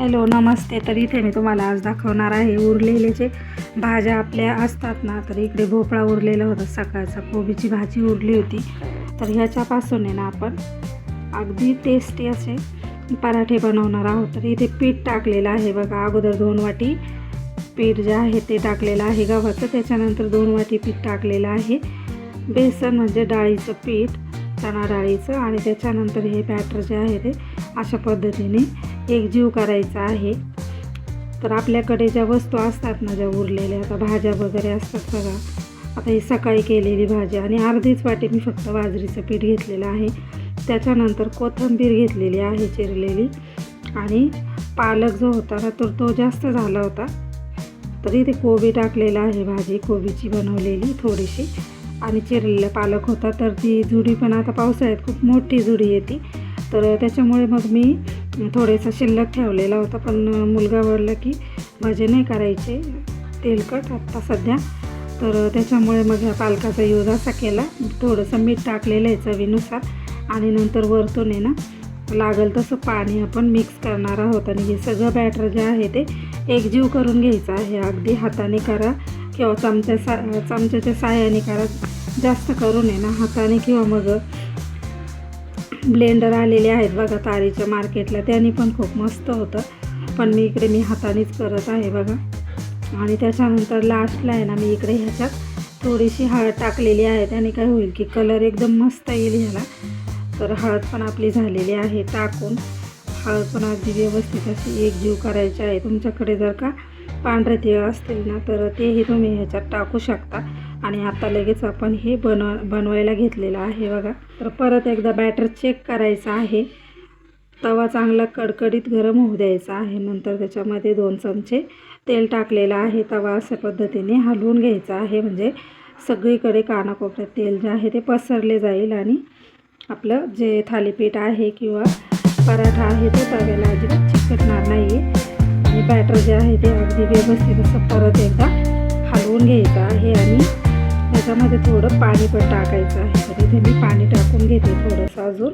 Hello नमस्ते. तर इथे मी तुम्हाला आज दाखवणार आहे उरलेले जे भाज्या आपल्या असतात ना तर इकडे भोपळा उरलेला होता. सकाळचा कोबीची भाजी उरली होती. तर ह्याच्यापासून आहे ना आपण अगदी टेस्टी असे पराठे बनवणार आहोत. तर इथे पीठ टाकलेलं आहे बघा. अगोदर दोन वाटी पीठ जे आहे ते टाकलेलं आहे गव्हाचं. त्याच्यानंतर दोन वाटी पीठ टाकलेलं आहे. बेसन म्हणजे डाळीचं पीठ चणा डाळीचं आणि त्याच्यानंतर हे बॅटर जे आहे ते अशा पद्धतीने एकजीव करायचा आहे. तर आपल्याकडे ज्या वस्तू असतात ना ज्या उरलेल्या आता भाज्या वगैरे असतात बघा. आता ही सकाळी केलेली भाजी आणि अर्धीच वाटी मी फक्त बाजरीचं पीठ घेतलेलं आहे. त्याच्यानंतर कोथिंबीर घेतलेली आहे चिरलेली. आणि पालक जो होता ना तर तो जास्त झाला होता. तरी ते कोबी टाकलेलं आहे भाजी कोबीची बनवलेली थोडीशी. आणि चिरलेला पालक होता तर ती जुडी पण आता पावसाळ्यात खूप मोठी जुडी येते. तर त्याच्यामुळे मग मी थोडासा शिल्लक ठेवलेला होता पण मुलगा वळला की भाजी नाही करायचे. तेलकट आत्ता सध्या. तर त्याच्यामुळे मग ह्या पालकाचा यूज असा केला. थोडंसं मीठ टाकलेलं आहे चवीनुसार आणि नंतर वरतून आहे ना लागेल तसं पाणी आपण मिक्स करणार आहोत. आणि हे सगळं बॅटर जे आहे ते एकजीव करून घ्यायचं आहे. अगदी हाताने करा किंवा चमच्या सा चमच्याच्या साह्याने करा. जास्त करून आहे ना हाताने किंवा मग ब्लेंडर आलेले आहेत बघा तारीच्या मार्केटला. त्याने पण खूप मस्त होतं. पण मी इकडे मी हातानेच करत आहे बघा. आणि त्याच्यानंतर लास्टला आहे ना मी इकडे ह्याच्यात थोडीशी हळद टाकलेली आहे. त्याने काय होईल की कलर एकदम मस्त येईल ह्याला. तर हळद पण आपली झालेली आहे टाकून. हळद पण अगदी व्यवस्थित अशी एकजीव करायची आहे. तुमच्याकडे जर का पांढरे तीळ असतील ना तर तेही तुम्ही ह्याच्यात टाकू शकता. आणि आता लगेच आपण हे बनव बनवायला घेतलेलं आहे बघा. तर परत एकदा बॅटर चेक करायचं आहे. तवा चांगला कडकडीत गरम होऊ द्यायचा आहे. नंतर त्याच्यामध्ये दोन चमचे तेल टाकलेलं आहे. तवा अशा पद्धतीने हलवून घ्यायचा आहे. म्हणजे सगळीकडे कानाकोपऱ्यात तेल जे आहे ते पसरले जाईल आणि आपलं जे थालीपीठ आहे किंवा पराठा आहे तो तव्याला अजिबात चिकटणार नाही आहे आणि बॅटर जे आहे ते अगदी व्यवस्थित असं परत एकदा हलवून घ्यायचं आहे आणि त्याच्यामध्ये थोडं पाणी पण टाकायचं आहे. तर इथे मी पाणी टाकून घेते थोडंसं अजून.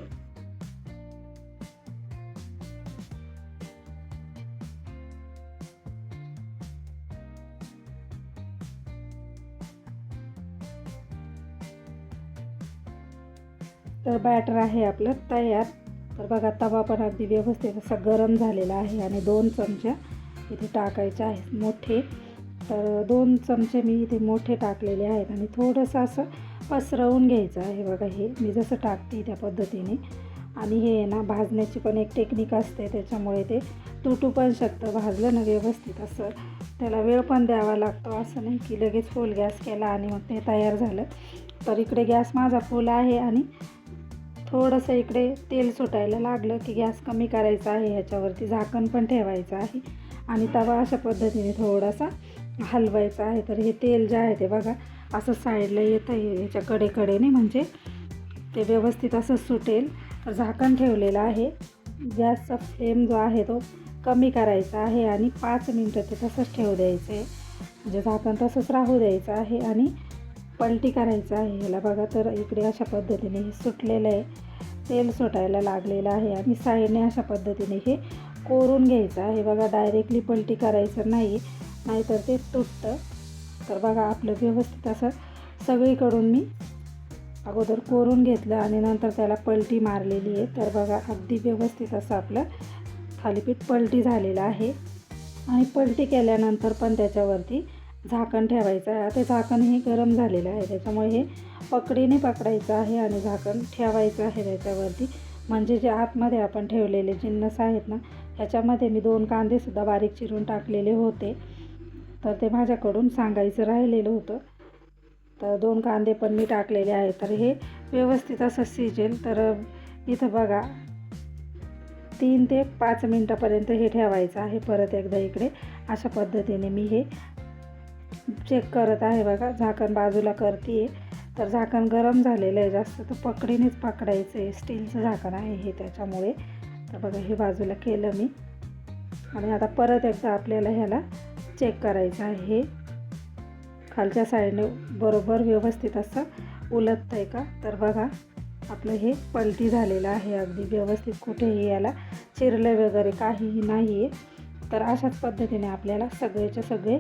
तर बॅटर आहे आपलं तयार. तर बघा तवा पण अगदी व्यवस्थित असा गरम झालेला आहे आणि दोन चमच्या इथे टाकायचे आहेत मोठे. तर दोन चमचे मी इथे मोठे टाकलेले आहेत आणि थोडंसं असं पसरवून घ्यायचं आहे. बघा हे मी जसं टाकते त्या पद्धतीने. आणि हे ना भाजण्याची पण एक टेक्निक असते त्याच्यामुळे ते तुटू पण शकतं. भाजलं ना व्यवस्थित असं. त्याला वेळ पण द्यावा लागतो. असं नाही की लगेच फुल गॅस केला आणि मग ते तयार झालं. तर इकडे गॅस माझा फुल आहे आणि थोडंसं इकडे तेल सुटायला लागलं की गॅस कमी करायचा आहे. ह्याच्यावरती झाकण पण ठेवायचं आहे. आणि तवा अशा पद्धतीने थोडासा हलवायचं आहे तर हे तेल जे आहे ते बघा असं साईडला येतं आहे याच्या कडेकडेने म्हणजे ते व्यवस्थित असं सुटेल. तर झाकण ठेवलेलं आहे. गॅसचा फ्लेम जो आहे तो कमी करायचा आहे आणि पाच मिनटं ते तसंच ठेवू द्यायचं. आहे म्हणजे झाकण तसंच राहू द्यायचं आहे आणि पलटी करायचं आहे ह्याला. बघा तर इकडे अशा पद्धतीने हे सुटलेलं आहे. तेल सुटायला लागलेलं आहे आणि साईडने अशा पद्धतीने हे कोरून घ्यायचं आहे. बघा डायरेक्टली पलटी करायचं नाही. नाहीतर ते तुटतं. तर बघा आपलं व्यवस्थित असं सगळीकडून मी अगोदर कोरून घेतलं आणि नंतर त्याला पलटी मारलेली आहे. तर बघा अगदी व्यवस्थित असं आपलं थालीपीठ पलटी झालेलं आहे. आणि पलटी केल्यानंतर पण त्याच्यावरती झाकण ठेवायचं आहे. आता झाकण हे गरम झालेलं आहे. त्याच्यामुळे हे पकडीने पकडायचं आहे आणि झाकण ठेवायचं आहे त्याच्यावरती. म्हणजे जे आतमध्ये आपण ठेवलेले जिन्नस आहेत ना ह्याच्यामध्ये मी दोन कांदेसुद्धा बारीक चिरून टाकलेले होते. तर ते माझ्याकडून सांगायचं राहिलेलं होतं. तर दोन कांदे पण मी टाकलेले आहेत. तर हे व्यवस्थित असं शिजेल. तर इथं बघा तीन ते पाच मिनटापर्यंत हे ठेवायचं आहे परत एकदा इकडे. अशा पद्धतीने मी हे चेक करत आहे बघा. झाकण बाजूला करते आहे तर झाकण गरम झालेलं आहे जास्त. तर पकडीनेच पकडायचं आहे स्टीलचं झाकण आहे हे त्याच्यामुळे. तर बघा हे बाजूला केलं मी. आणि आता परत एकदा आपल्याला ह्याला चेक करायचं आहे. खालच्या साईडने बरोबर व्यवस्थित असं उलटतं आहे का? तर बघा आपलं हे पलटी झालेलं आहे अगदी. व्यवस्थित कुठेही याला चिरलं वगैरे काहीही नाही आहे तर अशाच पद्धतीने आपल्याला सगळेचे सगळे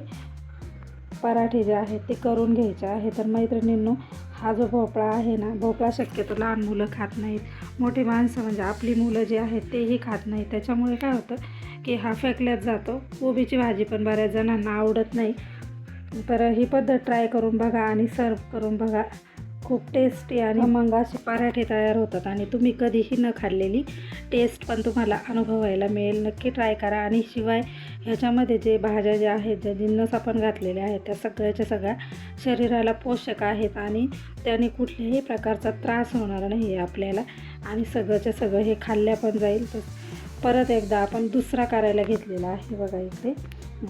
पराठे जे आहेत ते करून घ्यायचे आहे. तर मैत्रिणींनो हा जो भोपळा आहे ना भोपळा शक्यतो लहान मुलं खात नाहीत. मोठी माणसं म्हणजे आपली मुलं जे आहेत तेही खात नाहीत. त्याच्यामुळे काय होतं की हा फेकल्यात जातो. कोबीची भाजी पण बऱ्याच जणांना आवडत नाही. तर ही पद्धत ट्राय करून बघा आणि सर्व करून बघा. खूप टेस्टी आणि मग असे पराठे तयार होतात आणि तुम्ही कधीही न खाल्लेली टेस्ट पण तुम्हाला अनुभवायला मिळेल. नक्की ट्राय करा आणि शिवाय ह्याच्यामध्ये जे भाज्या ज्या आहेत ज्या जिन्नस आपण घातलेल्या आहेत त्या सगळ्याच्या सगळ्या शरीराला पोषक आहेत आणि त्याने कुठल्याही प्रकारचा त्रास होणार नाही आहे आपल्याला आणि सगळंच्या सगळं हे खाल्ल्या पण जाईल. तर परत एकदा आपण दुसरा करायला घेतलेला आहे बघा इथे.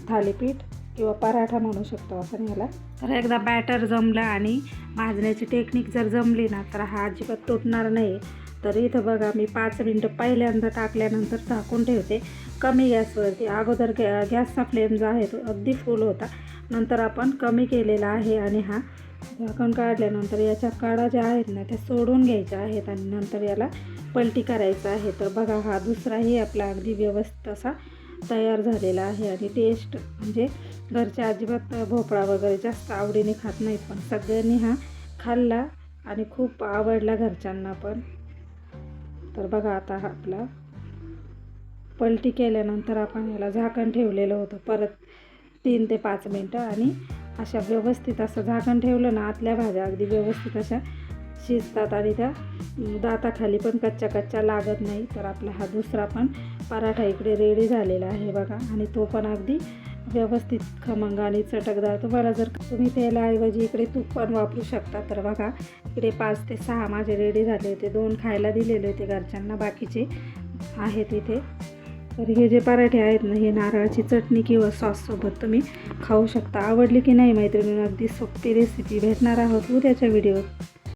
थालीपीठ किंवा पराठा म्हणू शकतो आपण याला. तर एकदा बॅटर जमलं आणि भाजण्याची टेक्निक जर जमली ना तर हा अजिबात तुटणार नाही. तर इथं बघा मी पाच मिनटं पहिल्यांदा टाकल्यानंतर झाकून ठेवते. कमी गॅसवरती. अगोदर गॅ गॅसचा फ्लेम जो आहे तो अगदी फुल होता. नंतर आपण कमी केलेला आहे आणि हा झाकण काढल्यानंतर याच्या काडा ज्या आहेत ना त्या सोडून घ्यायच्या आहेत आणि नंतर याला पलटी करायचं आहे. तर बघा हा दुसराही आपला अगदी व्यवस्थित असा तयार झालेला आहे आणि टेस्ट म्हणजे घरचे अजिबात भोपळा वगैरे जास्त आवडीने खात नाहीत पण सगळ्यांनी हा खाल्ला आणि खूप आवडला घरच्यांना पण. तर बघा आता हा आपला पलटी केल्यानंतर आपण याला झाकण ठेवलेलं होतं परत तीन ते पाच मिनटं आणि अशा व्यवस्थित असं झाकण ठेवलं ना आतल्या भाज्या अगदी व्यवस्थित अशा शिजतात आणि त्या दाताखाली पण कच्च्या कच्च्या लागत नाही. तर आपला हा दुसरा पण पराठा इकडे रेडी झालेला आहे बघा. आणि तो पण अगदी व्यवस्थित खमंग आणि चटकदार. तुम्हाला जर तुम्ही तेलाऐवजी इकडे तूप पण वापरू शकता. तर बघा इकडे पाच ते सहा माझे रेडी झाले होते. दोन खायला दिलेले होते घरच्यांना. बाकीचे आहेत इथे. तर हे जे पराठे आहेत ना हे नारळाची चटणी किंवा सॉससोबत तुम्ही खाऊ शकता. आवडली की नाही मैत्रिणी अगदी सोपी रेसिपी भेटणार आहोत उद्याच्या व्हिडिओत